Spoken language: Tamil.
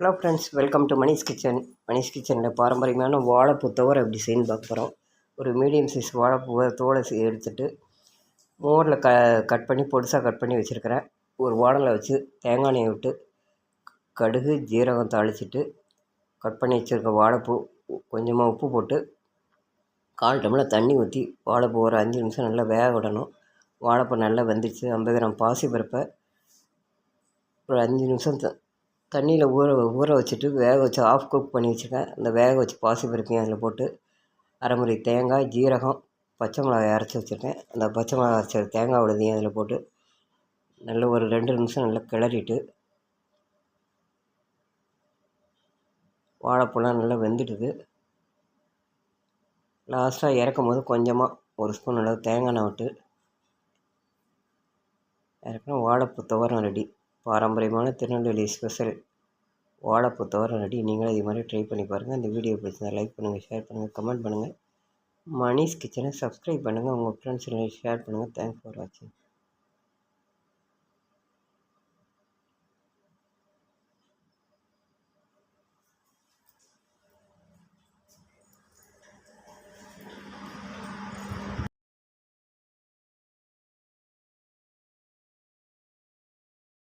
Hello friends welcome to Manish kitchen Manish கிச்சனில் பாரம்பரியமான வாழைப்பூ துவரை எப்படி செய்யணும் பார்க்க போகிறோம் ஒரு மீடியம் சைஸ் வாழைப்பூவை தோலை எடுத்துட்டு மோரில் க கட் பண்ணி பொடிசாக கட் பண்ணி வச்சுருக்கிறேன். ஒரு வாடலை வச்சு தேங்காய் எண்ணெய் விட்டு கடுகு ஜீரகம் தாளிச்சிட்டு கட் பண்ணி வச்சுருக்க வாழைப்பூ கொஞ்சமாக உப்பு போட்டு கால் டம்ளர் தண்ணி ஊற்றி வாழைப்பூ ஒரு அஞ்சு நிமிஷம் நல்லா வேக விடணும். வாழைப்பூ நல்லா வெந்துச்சு ஐம்பது கிராம் பாசி பருப்பை ஒரு அஞ்சு நிமிஷம் தண்ணியில் ஊற ஊற வச்சுட்டு வேக வச்சு ஆஃப் குக் பண்ணி வச்சுருக்கேன். அந்த வேக வச்சு பாசி பருப்பையும் அதில் போட்டு அரைமுறை தேங்காய் ஜீரகம் பச்சை மிளகாய் அரைச்சி வச்சுருக்கேன். அந்த பச்சை மிளகாய் அரைச்ச தேங்காய் விழுதையும் அதில் போட்டு நல்ல ஒரு ரெண்டு நிமிஷம் நல்லா கிளறிட்டு வாழைப்பழம் நல்லா வெந்துட்டுது லாஸ்ட்டாக இறக்கும் போது கொஞ்சமாக ஒரு ஸ்பூன் அளவு தேங்காய் விட்டு இறக்கணும் வாழைப்பூ துவரம் ரெடி. பாரம்பரியமான திருநெல்வேலி ஸ்பெஷல் வாழைப்பூ துவரம் ரெடி. நீங்களும் இது மாதிரி ட்ரை பண்ணி பாருங்கள் இந்த வீடியோ பிடிச்சிருந்தா லைக் பண்ணுங்கள் ஷேர் பண்ணுங்கள் கமெண்ட் பண்ணுங்கள் மணிஷ் கிச்சனை சப்ஸ்கிரைப் பண்ணுங்கள் உங்கள் ஃப்ரெண்ட்ஸ் ஷேர் பண்ணுங்கள் தேங்க்ஸ் ஃபார் வாட்சிங்